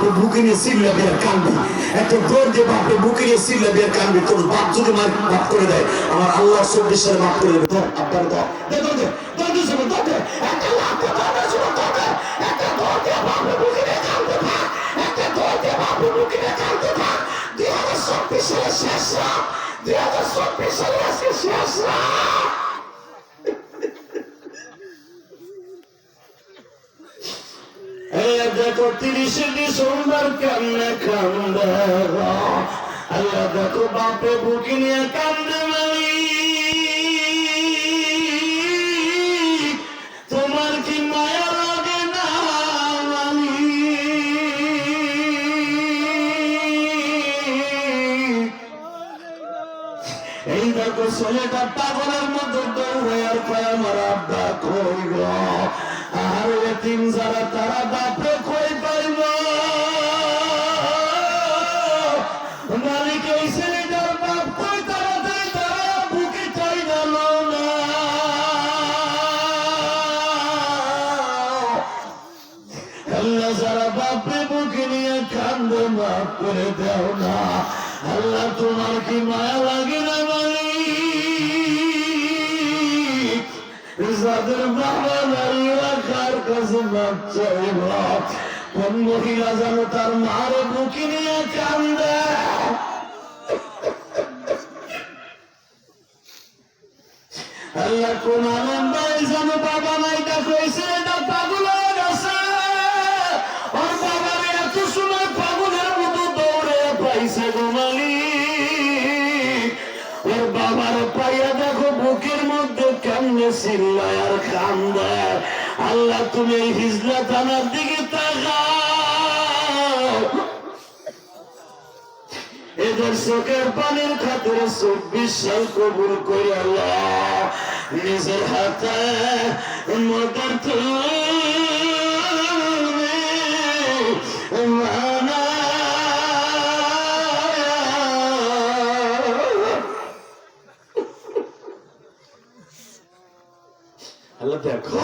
বাপরে বুকে নিয়ে সিল্লাবি আর কানবি একটা দৌড় দিয়ে বাপরে বুকে নিয়ে সিল্লাবি আর কানবি তোর বাপ যদি মার, মাফ করে দেয়। আমার আল্লাহ চব্বিশ সালে মাফ করে দেবে। তোর আব্বার দর। দর দর দর দর দর দর দর দুই হাজার চব্বিশ সালে শেষ দুই হাজার চব্বিশ সালে আজকে শেষ রাত এই দেখো তিরিশে ডিসেম্বর কেমনে কান্দে আল্লাহ দেখো বাপে বুকে নিয়ে কান্দে তোমার কি মায়া লাগে না এই দেখো ছেলেটা পাগলের মতো দৌড়ে আর কয় আমার আব্বা কই গো আর এতিম যারা তারা বাপরে আল্লাহ যারা বাপরে বুকে নিয়ে কান্দে, মাফ করে দেও না। আল্লাহ তোমার কি মায়া লাগে না মালিক? যাদের বাবা কাছে কোন মহিলা যেন তার মার বুকে নিয়ে কান্দে? আল্লাহ কোন আনন্দ যেন বাবা নাই বাবার পাইয়া দেখো বুকের মধ্যে কেমনে চিল্লায় আর আল্লাহ, তুমি হিজলা থানার দিকে এদের চোখের পানির খাতিরে চব্বিশ সাল কবুল করে আল্লাহ নিজের হাতে মদের আল্লাহ দেখো